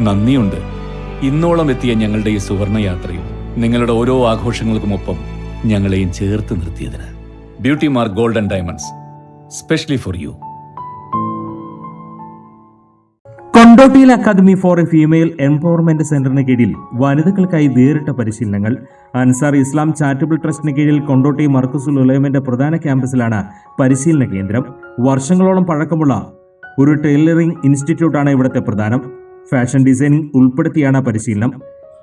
നന്ദിയുണ്ട്. ഇന്നോളം എത്തിയ ഞങ്ങളുടെ ഈ സുവർണയാത്രയും നിങ്ങളുടെ ഓരോ ആഘോഷങ്ങൾക്കുമൊപ്പം ഞങ്ങളെയും ചേർത്ത് നിർത്തിയതിന് beauty mark golden diamonds specially for you. കൊണ്ടോട്ടിയിൽ academy for a female empowerment സെന്ററിന് കീഴിൽ വനിതകൾക്കായി വേറിട്ട പരിശീലനങ്ങൾ. അൻസാർ ഇസ്ലാം ചാരിറ്റബിൾ ട്രസ്റ്റിന് കീഴിൽ കൊണ്ടോട്ടി മർക്കസുൽ ഉലയമിന്റെ പ്രധാന ക്യാമ്പസിലാണ് പരിശീലന കേന്ദ്രം. വർഷങ്ങളോളം പഴക്കമുള്ള ഒരു ടൈലറിംഗ് ഇൻസ്റ്റിറ്റ്യൂട്ടാണ് ഇവിടുത്തെ പ്രധാനം. ഫാഷൻ ഡിസൈനിംഗ് ഉൾപ്പെടുത്തിയാണ് പരിശീലനം.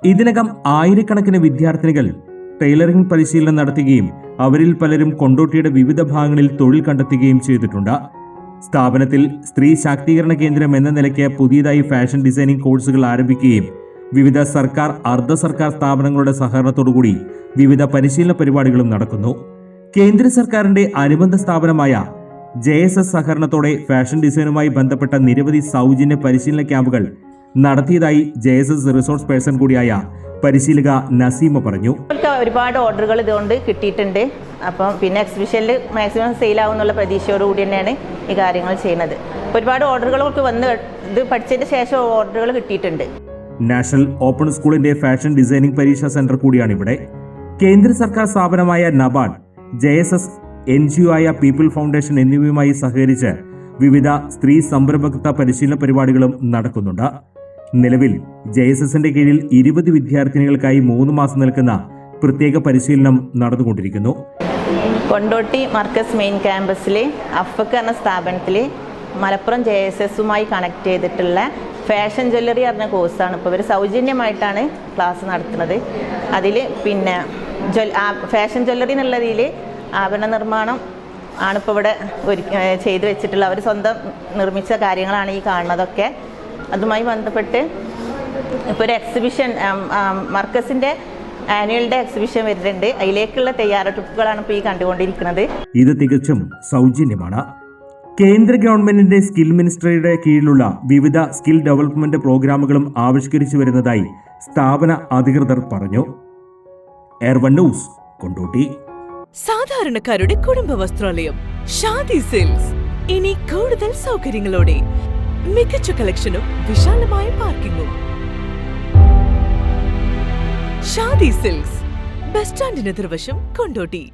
ഇതിനകം ആയിരക്കണക്കിന് വിദ്യാർത്ഥിനികൾ ടൈലറിംഗ് പരിശീലനം നടത്തുകയും അവരിൽ പലരും കൊണ്ടോട്ടിയുടെ വിവിധ ഭാഗങ്ങളിൽ തൊഴിൽ കണ്ടെത്തുകയും ചെയ്തിട്ടുണ്ട്. സ്ഥാപനത്തിൽ സ്ത്രീ ശാക്തീകരണ കേന്ദ്രം എന്ന നിലയ്ക്ക് പുതിയതായി ഫാഷൻ ഡിസൈനിംഗ് കോഴ്സുകൾ ആരംഭിക്കുകയും വിവിധ സർക്കാർ അർദ്ധ സർക്കാർ സ്ഥാപനങ്ങളുടെ സഹകരണത്തോടുകൂടി വിവിധ പരിശീലന പരിപാടികളും നടക്കുന്നു. കേന്ദ്ര സർക്കാരിന്റെ അനുബന്ധ സ്ഥാപനമായ ജെ എസ് എസ് സഹകരണത്തോടെ ഫാഷൻ ഡിസൈനുമായി ബന്ധപ്പെട്ട നിരവധി സൗജന്യ പരിശീലന ക്യാമ്പുകൾ നടത്തിയതായി J S S resource person കൂടിയായ പരിശീലക നസീമ പറഞ്ഞു. ഒരുപാട് ഓർഡറുകൾ ഇതുകൊണ്ട് കിട്ടിയിട്ടുണ്ട്. അപ്പം പിന്നെ എക്സിബിഷനിൽ മാക്സിമം സെയിൽ ആവുന്നുള്ള പ്രതീക്ഷയോട് കൂടി തന്നെയാണ് ഈ കാര്യങ്ങൾ ചെയ്യുന്നത്. ഒരുപാട് ഓർഡറുകളൊക്കെ വന്ന് ഇത് പഠിച്ചതിന് ശേഷം ഓർഡറുകൾ കിട്ടിയിട്ടുണ്ട്. നാഷണൽ ഓപ്പൺ സ്കൂളിന്റെ ഫാഷൻ ഡിസൈനിംഗ് പരീക്ഷാ സെന്റർ കൂടിയാണ് ഇവിടെ. കേന്ദ്ര സർക്കാർ സ്ഥാപനമായ NABARD J S S N G O ആയ പീപ്പിൾ ഫൗണ്ടേഷൻ എന്നിവയുമായി സഹകരിച്ച് വിവിധ സ്ത്രീ സംരംഭകത്വ പരിശീലന പരിപാടികളും നടക്കുന്നുണ്ട്. നിലവിൽ ജെ എസ് എസിന്റെ കീഴിൽ ഇരുപത് വിദ്യാർത്ഥിനികൾക്കായി മൂന്ന് മാസം നിൽക്കുന്ന പ്രത്യേക പരിശീലനം നടന്നുകൊണ്ടിരിക്കുന്നു. കൊണ്ടോട്ടി മർക്കസ് മെയിൻ ക്യാമ്പസിലെ അഫക്ക് എന്ന സ്ഥാപനത്തിൽ മലപ്പുറം ജെ എസ് എസുമായി കണക്ട് ചെയ്തിട്ടുള്ള ഫാഷൻ ജ്വല്ലറി പറഞ്ഞ കോഴ്സാണ് ഇപ്പോൾ ഇവർ സൗജന്യമായിട്ടാണ് ക്ലാസ് നടത്തുന്നത്. അതിൽ പിന്നെ ഫാഷൻ ജ്വല്ലറി എന്നുള്ള രീതിയിൽ ആഭരണ നിർമ്മാണം ആണിപ്പോൾ ഇവിടെ ഒരു ചെയ്തു വെച്ചിട്ടുള്ള അവർ സ്വന്തം നിർമ്മിച്ച കാര്യങ്ങളാണ് ഈ കാണുന്നതൊക്കെ. അതുമായി ബന്ധപ്പെട്ട് ഇപ്പോൾ ഒരു എക്സിബിഷൻ മർക്കസിന്റെ ആനുവൽ ഡേ എക്സിബിഷൻ വരുന്നുണ്ട്. അതിലേക്കുള്ള തയ്യാറെടുപ്പുകളാണ് ഇപ്പോൾ ഈ കണ്ടുകൊണ്ടിരിക്കുന്നത്. ഇത് തികച്ചും സൗജന്യമാണ്. കേന്ദ്ര ഗവൺമെന്റിന്റെ സ്കിൽ മിനിസ്ട്രിയുടെ കീഴിലുള്ള വിവിധ സ്കിൽ ഡെവലപ്മെന്റ് പ്രോഗ്രാമുകളും ആവിഷ്കരിച്ചു വരുന്നതായി സ്ഥാപന അധികൃതർ പറഞ്ഞു. Air one news Kondotty. സാധാരണക്കാരുടെ കുടുംബ വസ്ത്രാലയം ഷാദി സെയിൽസ് ഇനി കൂടുതൽ സൗകര്യങ്ങളോടെ മികച്ച കളക്ഷനും വിശാലമായ പാർക്കിംഗും ഷാദി സിൽക്സ് ബസ് സ്റ്റാൻഡിന് എതിർവശം കൊണ്ടോട്ടി.